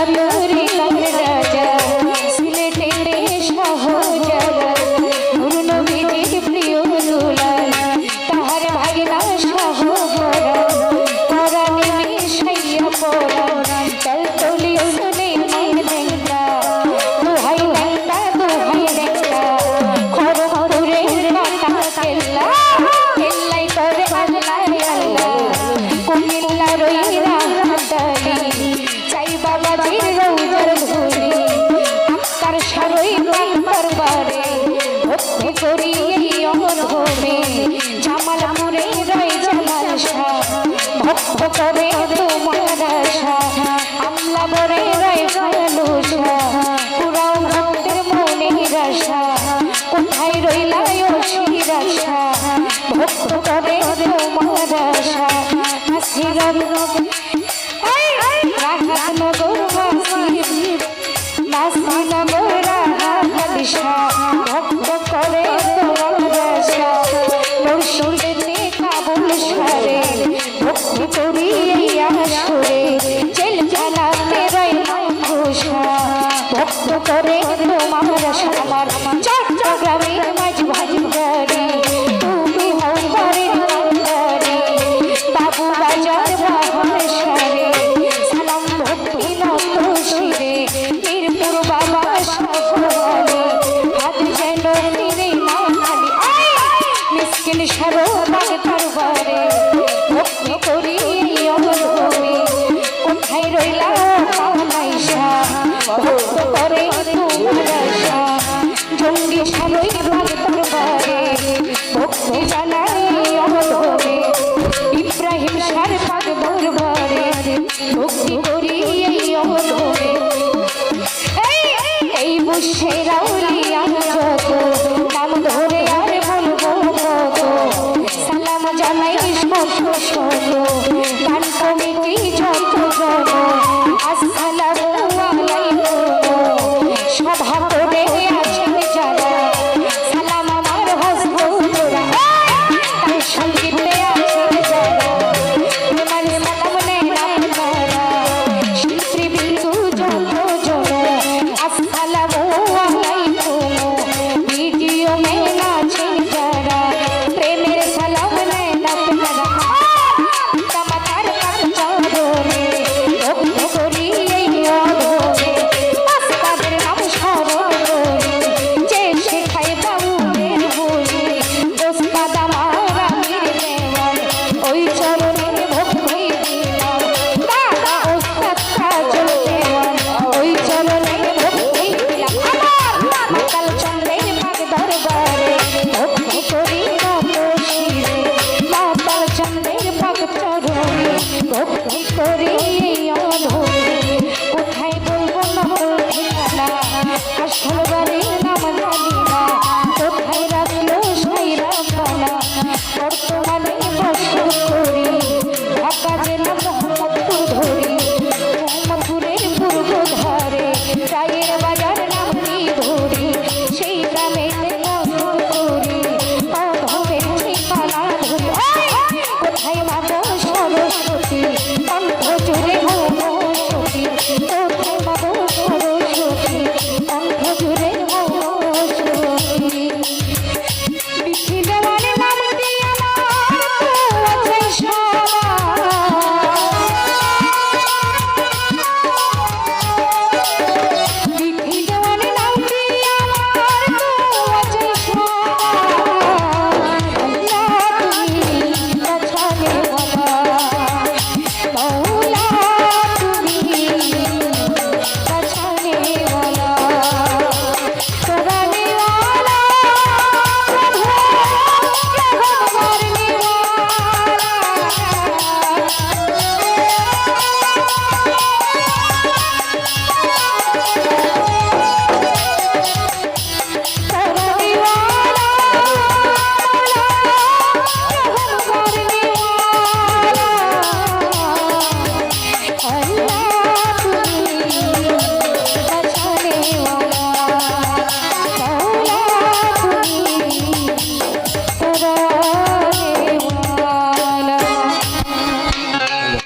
Adiós. তুমি জামালপুরে রয়ে জামাল শাহ ভক্ত করে তোমার আশা। আমলা বরে রয়ে জামালু শাহ পুরাও ভক্তের মনে নিরাশা। কোথায় রইলা শিরাশা? ভক্ত করে তোমার আশা। হাসিরার মালা মেরাই ঘোষা ভক্ত করে তোমার শোনো। গান কমিটি যত জন